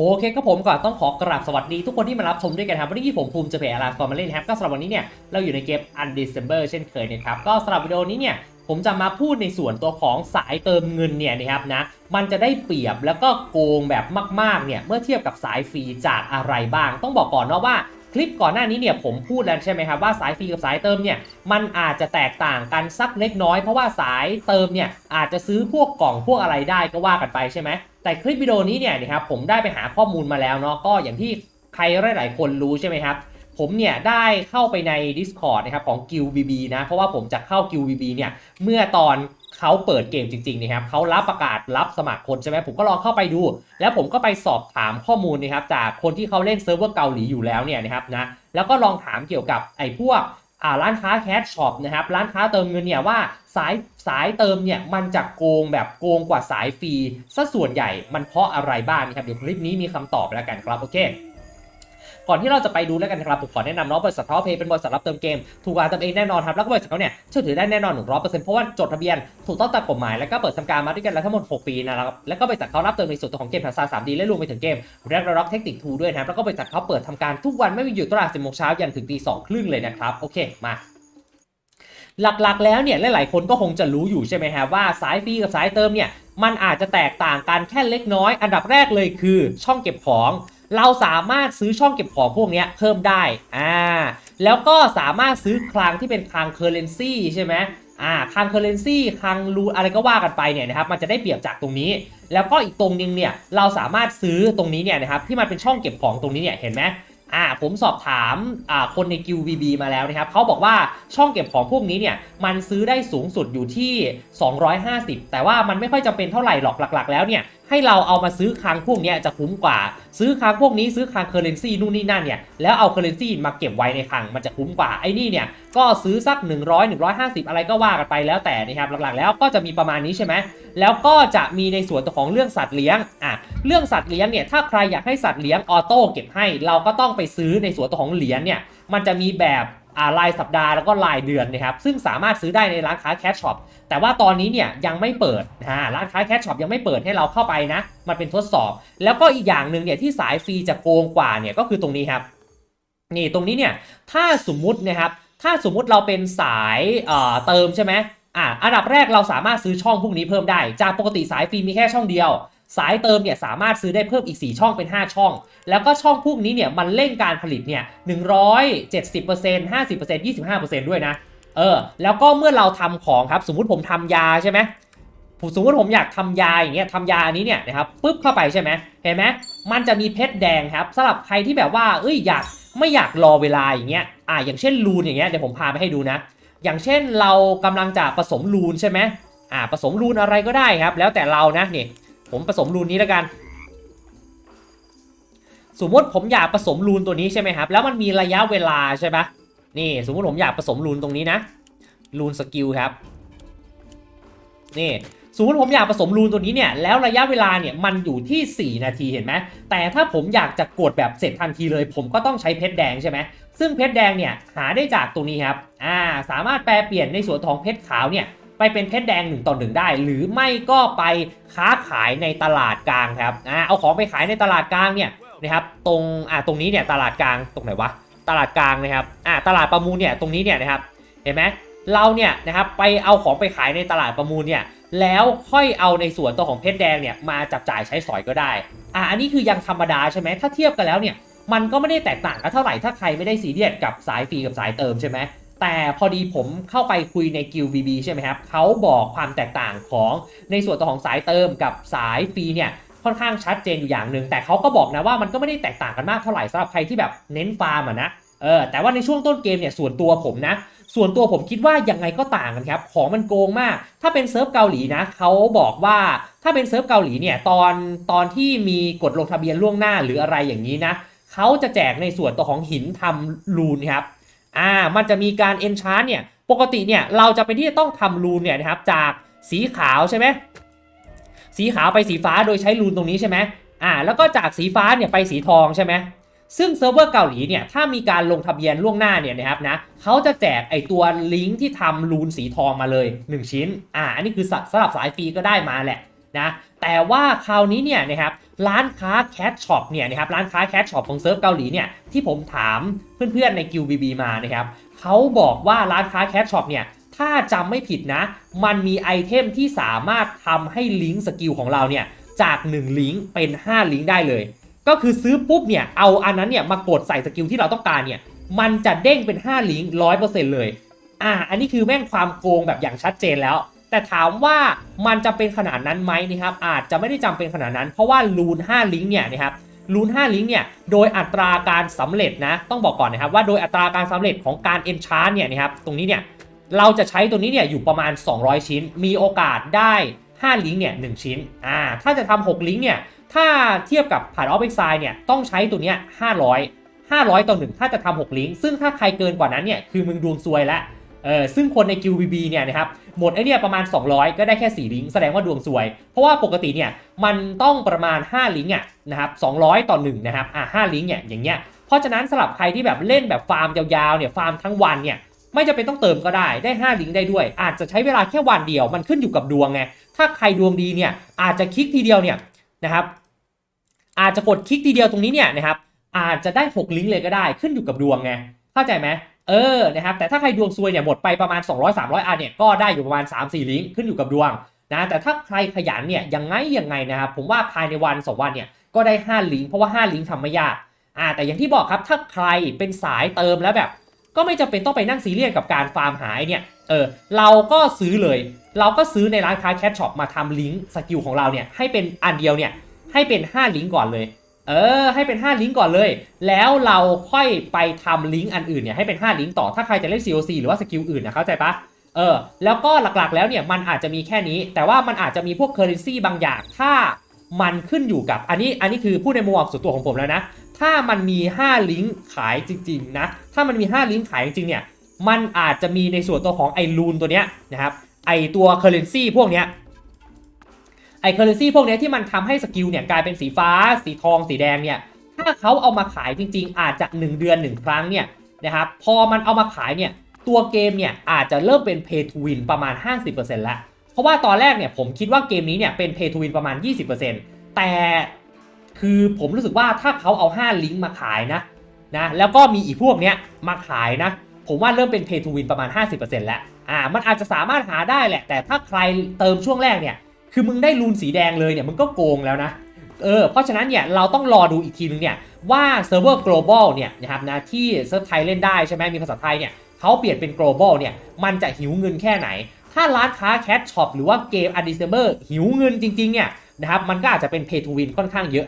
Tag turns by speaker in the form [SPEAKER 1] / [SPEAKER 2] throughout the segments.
[SPEAKER 1] โอเคก็ผมก่อนต้องขอกราบสวัสดีทุกคนที่มารับชมด้วยกันครับวันนี้ผมภูมิจะเพจอาราฟอร์มาเล่นครับก็สำหรับวันนี้เนี่ยเราอยู่ในเกม Undecember เช่นเคยนะครับก็สำหรับวิดีโอนี้เนี่ยผมจะมาพูดในส่วนตัวของสายเติมเงินเนี่ยนะครับนะมันจะได้เปรียบแล้วก็โกงแบบมากๆเนี่ยเมื่อเทียบกับสายฟรีจากอะไรบ้าง ต้องบอกก่อนเนาะว่า คลิปก่อนหน้านี้เนี่ยผมพูดแล้วใช่ไหมครับว่าสายฟรีกับสายเติมเนี่ยมันอาจจะแตกต่างกันสักเล็กน้อยเพราะว่าสายเติมเนี่ยอาจจะซื้อพวกกล่องพวกอะไรได้ก็ว่ากันไปใช่ไหมแต่คลิปวิดีโอนี้เนี่ยนะครับผมได้ไปหาข้อมูลมาแล้วเนาะก็อย่างที่ใครหลาย ๆ คนรู้ใช่ไหมครับผมเนี่ยได้เข้าไปใน Discord นะครับของ g u i l BB นะเพราะว่าผมจะเข้า g u i l BB เนี่ยเมื่อตอน เขาเปิดเกมจริงๆนะครับเขารับประกาศรับสมัครคนใช่ไหมผมก็ลองเข้าไปดู แล้วผมก็ไปสอบถามข้อมูลนะครับจากคนที่เขาเล่นเซิร์ฟเวอร์เกาหลีอยู่แล้วเนี่ยนะครับนะแล้วก็ลองถามเกี่ยวกับไอ้พวกร้านค้าแคชช็อปนะครับร้านค้าเติมเงินเนี่ยว่าสายสายเติมเนี่ยมันจะโกงแบบโกงกว่าสายฟรีซะส่วนใหญ่มันเพราะอะไรบ้างนะครับเดี๋ยวคลิปนี้มีคำตอบแล้วกันครับโอเค ก่อนที่เราจะไปดูแล้วกันครับผมขอแนะนำเนาะบริษัททอเพย์เป็นบริษัทรับเติมเกมถูกกว่าเติมเองแน่นอนครับแล้วก็บริษัทเขาเนี่ยเชื่อถือได้แน่นอน100%เปอร์เซ็นต์เพราะว่าจดทะเบียนถูกต้องตามกฎหมายแล้วก็เปิดทำการมาด้วยกันแล้วทั้งหมด 6 ปีนะครับแล้วก็บริษัทเขารับเติมในส่วนตัวของเกมภาษา 3D และรวมไปถึงเกมแร็กร็อกเทคนิคทูด้วยนะครับแล้วก็บริษัทเขาเปิดทำการทุกวันไม่มีหยุดตลาด10โมงเช้ายันถึงตีสองครึ่งเลยนะครับโอเคมาหลักๆ แล้วเนี่ยหลายๆคนก็คงจะรู้อยู่ใช่ไหมครับว่าสายฟรีกับสายเติมเนี่ยมันอาจจะแตกต่างกันแค่เล็กน้อย อันดับแรกเลยคือช่องเก็บของ เราสามารถซื้อช่องเก็บของพวกนี้เพิ่มได้อ่าแล้วก็สามารถซื้อคลังที่เป็นคลังเคอร์เรนซีใช่ไหมอ่าคลังเคอร์เรนซีคลังรูอะไรก็ว่ากันไปเนี่ยนะครับมันจะได้เปรียบจากตรงนี้ แล้วก็อีกตรงนึงเนี่ยเราสามารถซื้อตรงนี้เนี่ยนะครับที่มันเป็นช่องเก็บของตรงนี้เนี่ยเห็นไหมอ่าผมสอบถามอ่าคนในกิวบีบีมาแล้วนะครับเขาบอกว่าช่องเก็บของพวกนี้เนี่ยมันซื้อได้สูงสุดอยู่ที่ 250 แต่ว่ามันไม่ค่อยจำเป็นเท่าไหร่หรอกหลัก ๆ แล้วเนี่ย ให้เราเอามาซื้อคลังพวกนี้จะคุ้มกว่า ซื้อคลังพวกนี้ซื้อคลังเคอร์เรนซีนู่นนี่นั่นเนี่ยแล้วเอาเคอร์เรนซีมาเก็บไว้ในคลังมันจะคุ้มกว่าไอ้นี่เนี่ยก็ซื้อสัก 100 150 อะไรก็ว่ากันไปแล้วแต่นะครับหลักๆ แล้วก็จะมีประมาณนี้ใช่ไหมแล้วก็จะมีในส่วนของเรื่องสัตว์เลี้ยงอะเรื่องสัตว์เลี้ยงเนี่ยถ้าใครอยากให้สัตว์เลี้ยงออโต้เก็บให้ เราก็ต้องไปซื้อในส่วนของเหรียญเนี่ยมันจะมีแบบ รายสัปดาห์แล้วก็รายเดือนนะครับซึ่งสามารถซื้อได้ในร้านค้าแคชช็อปแต่ว่าตอนนี้เนี่ยยังไม่เปิดอ่าร้านค้าแคชช็อปยังไม่เปิดให้เราเข้าไปนะ มันเป็นทดสอบ แล้วก็อีกอย่างหนึ่งเนี่ยที่สายฟรีจะโกงกว่าเนี่ยก็คือตรงนี้ครับนี่ตรงนี้เนี่ยถ้าสมมุตินะครับถ้าสมมุติเราเป็นสายเอ่อเติมใช่ไหมอ่าอันดับแรกเราสามารถซื้อช่องพวกนี้เพิ่มได้ จากปกติสายฟรีมีแค่ช่องเดียว สายเติมเนี่ยสามารถซื้อได้เพิ่มอีก 4 ช่องเป็น 5 ช่อง แล้วก็ช่องพวกนี้เนี่ยมันเร่งการผลิตเนี่ย170% 50% 25%ด้วยนะ เออ แล้วก็เมื่อเราทำของครับ สมมุติผมทำยาใช่ไหมผมสมมติผมอยากทำยาอย่างเงี้ยทำยาอันนี้เนี่ยนะครับปุ๊บเข้าไปใช่ไหมเห็นไหมมันจะมีเพชรแดงครับสำหรับใครที่แบบว่า เอ้ยอยากไม่อยากรอเวลาอย่างเงี้ยอ่าอย่างเช่นรูนอย่างเงี้ยเดี๋ยวผมพาไปให้ดูนะ อย่างเช่นเรากำลังจะผสมรูนใช่ไหมอ่าผสมรูนอะไรก็ได้ครับ แล้วแต่เรานะนี่ ผมผสมรูนนี้แล้วกัน สมมติผมอยากผสมรูนตัวนี้ใช่ไหมครับ แล้วมันมีระยะเวลาใช่ปะนี่สมมติผมอยากผสมรูนตรงนี้นะ รูนสกิลครับ นี่สมมติผมอยากผสมรูนตัวนี้เนี่ย แล้วระยะเวลาเนี่ยมันอยู่ที่ 4 นาทีเห็นไหม แต่ถ้าผมอยากจะกดแบบเสร็จทันทีเลย ผมก็ต้องใช้เพชรแดงใช่ไหม ซึ่งเพชรแดงเนี่ยหาได้จากตรงนี้ครับ อ่า สามารถแปลเปลี่ยนในส่วนของเพชรขาวเนี่ย ไปเป็นเพชรแดง1ต่อ1ได้ หรือไม่ก็ไปค้าขายในตลาดกลางครับอ่าเอาของไปขายในตลาดกลางเนี่ยนะครับตรงอ่าตรงนี้เนี่ยตลาดกลางตรงไหนวะตลาดกลางนะครับอ่าตลาดประมูลเนี่ยตรงนี้เนี่ยนะครับเห็นไหมเราเนี่ยนะครับไปเอาของไปขายในตลาดประมูลเนี่ยแล้วค่อยเอาในส่วนตัวของเพชรแดงเนี่ยมาจับจ่ายใช้สอยก็ได้อ่าอันนี้คือยังธรรมดาใช่ไหมถ้าเทียบกันแล้วเนี่ยมันก็ไม่ได้แตกต่างกันเท่าไหร่ถ้าใครไม่ได้ซีเรียสกับสายฟรีกับสายเติมใช่ไหม แต่พอดีผมเข้าไปคุยในกิลบีบีใช่ไหมครับเขาบอกความแตกต่างของในส่วนตัวของสายเติมกับสายฟรีเนี่ยค่อนข้างชัดเจนอยู่อย่างหนึ่งแต่เขาก็บอกนะว่ามันก็ไม่ได้แตกต่างกันมากเท่าไหร่สำหรับใครที่แบบเน้นฟาร์มอะนะเออแต่ว่าในช่วงต้นเกมเนี่ยส่วนตัวผมนะ ส่วนตัวผมคิดว่ายังไงก็ต่างกันครับ ของมันโกงมาก ถ้าเป็นเซิร์ฟเกาหลีนะเขาบอกว่าถ้าเป็นเซิร์ฟเกาหลีเนี่ยตอนตอนที่มีกดลงทะเบียนล่วงหน้าหรืออะไรอย่างนี้นะเขาจะแจกในส่วนตัวของหินทำรูนครับ อ่ามันจะมีการเอนชาร์เนี่ยปกติเนี่ยเราจะเป็นที่จะต้องทำรูนเนี่ยนะครับจากสีขาวใช่ไหมสีขาวไปสีฟ้าโดยใช้รูนตรงนี้ใช่ไหมอ่าแล้วก็จากสีฟ้าเนี่ยไปสีทองใช่ไหมซึ่งเซิร์ฟเวอร์เกาหลีเนี่ยถ้ามีการลงทะเบียนล่วงหน้าเนี่ยนะครับนะเขาจะแจกไอตัวลิงก์ที่ทำรูนสีทองมาเลย 1 ชิ้นอ่าอันนี้คือสำหรับสายฟรีก็ได้มาแหละนะแต่ว่าคราวนี้เนี่ยนะครับ ร้านค้าแคชช็อปเนี่ยนะครับร้านค้าแคชช็อปของเซิร์ฟเกาหลีเนี่ยที่ผมถามเพื่อนๆในกิวบีบีมานะครับเขาบอกว่าร้านค้าแคชช็อปเนี่ยถ้าจำไม่ผิดนะ มันมีไอเทมที่สามารถทำให้ลิงก์สกิลของเราเนี่ยจาก 1 ลิงก์เป็น 5 ลิงก์ได้เลย ก็คือซื้อปุ๊บเนี่ยเอาอันนั้นเนี่ยมากดใส่สกิลที่เราต้องการเนี่ยมันจะเด้งเป็น 5 ลิงก์ร้อยเปอร์เซ็นต์เลยอ่าอันนี้คือแม่งความโกงแบบอย่างชัดเจนแล้ว แต่ถามว่ามันจะเป็นขนาดนั้นไหมนะครับอาจจะไม่ได้จำเป็นขนาดนั้น เพราะว่ารูน5ลิงก์เนี่ยนะครับรูน5ลิงก์เนี่ยโดยอัตราการสำเร็จนะต้องบอกก่อนนะครับว่าโดยอัตราการสำเร็จของการ enchant เนี่ยนะครับตรงนี้เนี่ยเราจะใช้ตัวนี้เนี่ยอยู่ประมาณ 200 ชิ้น มีโอกาสได้ 5 ลิงก์เนี่ย1ชิ้นอ่าถ้าจะทำ6ลิงก์เนี่ยถ้าเทียบกับผ่านออฟเอ็กซเนี่ยต้องใช้ตัวเนี้ย500 500 ต่อ 1 ถ้าจะทำ6ลิงก์ซึ่งถ้าใครเกินกว่านั้นเนี่ยคือมึงดวงซวยแล้ว เออซึ่งคนใน QVB เนี่ยนะครับหมดไอเนี่ยประมาณ 200 ก็ได้แค่ 4 ลิงก์แสดงว่าดวงซวย เพราะว่าปกติเนี่ยมันต้องประมาณ 5 ลิงก์อะนะครับ200 ต่อ1นะครับอะ5ลิงก์เนี่ยอย่างเงี้ยเพราะฉะนั้นสำหรับใครที่แบบเล่นแบบฟาร์มยาวๆเนี่ยฟาร์มทั้งวันเนี่ยไม่จำเป็นต้องเติมก็ได้ได้ 5 ลิงก์ได้ด้วย อาจจะใช้เวลาแค่วันเดียวมันขึ้นอยู่กับดวงไงถ้าใครดวงดีเนี่ยอาจจะคลิกทีเดียวเนี่ยนะครับอาจจะกดคลิกทีเดียวตรงนี้เนี่ยนะครับอาจจะได้ 6 ลิงก์เลยก็ได้ขึ้นอยู่กับดวงไงเข้าใจไหม เออนะครับแต่ถ้าใครดวงซวยเนี่ยหมดไปประมาณ 200 300 อันเนี่ยก็ได้อยู่ประมาณ 3-4 ลิงก์ขึ้นอยู่กับดวงนะแต่ถ้าใครขยันเนี่ยยังไงยังไงนะครับผมว่าภายในวัน2วันเนี่ยก็ได้ 5 ลิงก์เพราะว่า 5 ลิงก์ทำไม่ยากอ่าแต่อย่างที่บอกครับถ้าใครเป็นสายเติมแล้วแบบ ก็ไม่จำเป็นต้องไปนั่งซีเรียสกับการฟาร์มหายเนี่ยเออเราก็ซื้อเลย เราก็ซื้อในร้านค้าแคชช็อปมาทำลิงก์สกิลของเราเนี่ยให้เป็นอันเดียวเนี่ยให้เป็น 5 ลิงก์ก่อนเลย เออให้เป็น 5 ลิงก์ก่อนเลย แล้วเราค่อยไปทำลิงก์อันอื่นเนี่ยให้เป็น 5 ลิงก์ต่อถ้าใครจะเล่น COC หรือว่าสกิลอื่นนะเข้าใจปะเออแล้วก็หลักๆแล้วเนี่ยมันอาจจะมีแค่นี้ แต่ว่ามันอาจจะมีพวกเคอร์เรนซีบางอย่างถ้ามันขึ้นอยู่กับอันนี้อันนี้คือพูดในมุมมองส่วนตัวของผมแล้วนะ ถ้ามันมี 5 ลิงก์ขายจริงๆนะถ้ามันมี 5 ลิงก์ขายจริงๆเนี่ยมันอาจจะมีในส่วนตัวของไอรูนตัวเนี้ยนะครับไอตัวเคอร์เรนซีพวกเนี้ย ไอเคอร์เรนซีพวกนี้ที่มันทำให้สกิลเนี่ยกลายเป็นสีฟ้า สีทอง สีแดงเนี่ย ถ้าเขาเอามาขายจริง ๆ อาจจะ 1 เดือน 1 ครั้งเนี่ยนะครับ พอมันเอามาขายเนี่ย ตัวเกมเนี่ยอาจจะเริ่มเป็น Pay to Win ประมาณ 50%แล้ว เพราะว่าตอนแรกเนี่ยผมคิดว่าเกมนี้เนี่ยเป็น Pay to Win ประมาณ 20%แต่คือผมรู้สึกว่าถ้าเขาเอา 5 ลิงก์มาขายนะนะแล้วก็มีอีกพวกเนี้ยมาขายนะ ผมว่าเริ่มเป็น Pay to Win ประมาณ 50%แล้วอ่ามันอาจจะสามารถหาได้แหละ แต่ถ้าใครเติมช่วงแรกเนี่ย คือมึงได้รูนสีแดงเลยเนี่ยมึงก็โกงแล้วนะเออเพราะฉะนั้นเนี่ยเราต้องรอดูอีกทีนึงเนี่ยว่าเซิร์ฟเวอร์ global เนี่ยนะครับนะที่เซิร์ฟไทยเล่นได้ใช่ไหมมีภาษาไทยเนี่ยเขาเปลี่ยนเป็น global เนี่ยมันจะหิวเงินแค่ไหน ถ้าร้านค้าแคชช็อปหรือว่าเกม u n d i s e m b e r หิวเงินจริงๆเนี่ยนะครับมันก็อาจจะเป็น pay to win ค่อนข้างเยอะ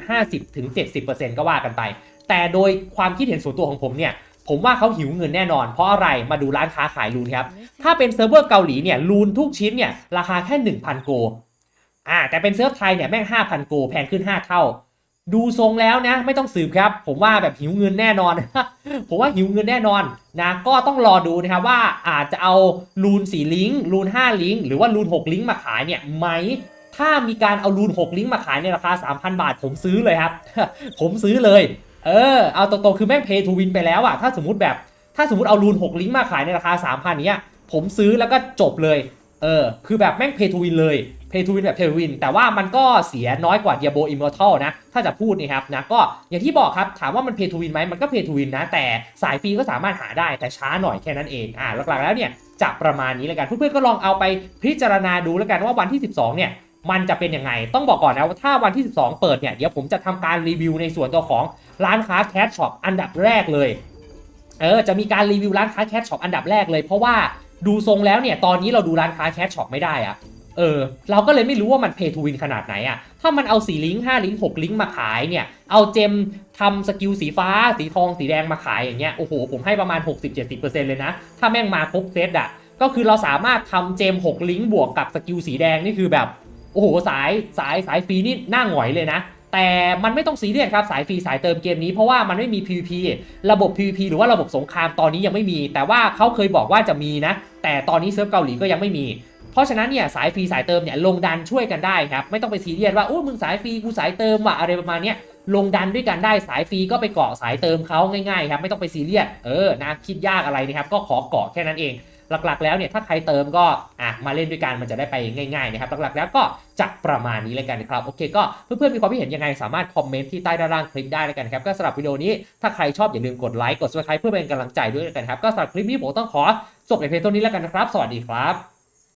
[SPEAKER 1] 50-70%ก็ว่ากันไป แต่โดยความคิดเห็นส่วนตัวของผมเนี่ยผมว่าเขาหิวเงินแน่นอน เพราะอะไรมาดูร้านค้าขายรูนครับถ้าเป็นเซิร์ฟเวอร์เกาหลีเนี่ยรูนทุกชิ้นเนี่ยราคาแค่ 1,000 โก อ่าแต่เป็นเซิร์ฟไทยเนี่ยแม่ง5,000โกแพงขึ้น5เท่า ดูทรงแล้วนะไม่ต้องสืบครับ ผมว่าแบบหิวเงินแน่นอน ผมว่าหิวเงินแน่นอนนะก็ต้องรอดูนะครับว่าอาจจะเอารูน4ลิงก์รูน5ลิงก์หรือว่ารูน6ลิงก์มาขายเนี่ยไหมถ้ามีการเอารูน6ลิงก์มาขายในราคา 3,000 บาท ผมซื้อเลยครับ ผมซื้อเลย เออ เอาตรงๆคือแม่งเพย์ทูวินไปแล้วอะถ้าสมมติแบบ ถ้าสมมติเอารูน6ลิงก์มาขายในราคา 3,000เนี้ย ผมซื้อแล้วก็จบเลย เออ คือแบบแม่งเพย์ทูวินเลย เพย์ทูวินแบบเพย์ทูวินแต่ว่ามันก็เสียน้อยกว่า Diablo Immortal นะ ถ้าจะพูดนี่ครับนะก็อย่างที่บอกครับ ถามว่ามันเพย์ทูวินไหมมันก็เพย์ทูวินนะ แต่สายฟรีก็สามารถหาได้แต่ช้าหน่อยแค่นั้นเองอ่าหลักๆแล้วเนี่ยจะประมาณนี้แล้วกันเพื่อนๆก็ลองเอาไปพิจารณาดูแล้วกันว่าวันที่ 12 เนี่ยมันจะเป็นยังไง ต้องบอกก่อนนะว่าถ้าวันที่ 12 เปิดเนี่ย เดี๋ยวผมจะทำการรีวิวในส่วนตัวของร้านค้าแคชช็อปอันดับแรกเลย เออ จะมีการรีวิวร้านค้าแคชช็อปอันดับแรกเลย เพราะว่าดูทรงแล้วเนี่ย ตอนนี้เราดูร้านค้าแคชช็อปไม่ได้อะ เออเราก็เลยไม่รู้ว่ามันเพย์ทูวินขนาดไหนอะถ้ามันเอา4ลิงก์5ลิงก์6ลิงก์มาขายเนี่ย เอาเจมทำสกิลสีฟ้า สีทองสีแดงมาขายอย่างเงี้ยโอ้โห ผมให้ประมาณ 60-70%เลยนะ ถ้าแม่งมาครบเซตอะก็คือเราสามารถทำเจม 6 ลิงก์บวกกับสกิลสีแดงนี่คือแบบ โอ้โห สายสายสายฟรีนี่น้าหงอยเลยนะ แต่มันไม่ต้องซีเรียสครับ สายฟรีสายเติมเกมนี้เพราะว่ามันไม่มี PVP ระบบ PVP หรือว่าระบบสงครามตอนนี้ยังไม่มี แต่ว่าเขาเคยบอกว่าจะมีนะ แต่ตอนนี้เซิร์ฟเกาหลีก็ยังไม่มี เพราะฉะนั้นเนี่ยสายฟรีสายเติมเนี่ยลงดันช่วยกันได้ครับไม่ต้องไปซีเรียสว่าโอ้มึงสายฟรีกูสายเติมว่ะอะไรประมาณเนี้ยลงดันด้วยกันได้สายฟรีก็ไปเกาะสายเติมเขาง่ายๆครับไม่ต้องไปซีเรียสเออนะคิดยากอะไรนะครับก็ขอเกาะแค่นั้นเองหลักๆ แล้วเนี่ยถ้าใครเติมก็อะมาเล่นด้วยกันมันจะได้ไปง่ายๆนะครับหลักๆแล้วก็จะประมาณนี้เลยกันนะครับโอเคก็เพื่อนๆมีความคิดเห็นยังไงสามารถคอมเมนต์ที่ใต้ด้านล่างคลิปได้เลยกันครับก็สำหรับวิดีโอนี้ถ้าใครชอบอย่าลืมกดไลค์กด subscribe เพื่อเป็นกำลังใจด้วยกันครับก็สำหรับคลิปนี้ผมต้องขอจบในเพียงเท่านี้แล้วกันนะครับ สวัสดีครับ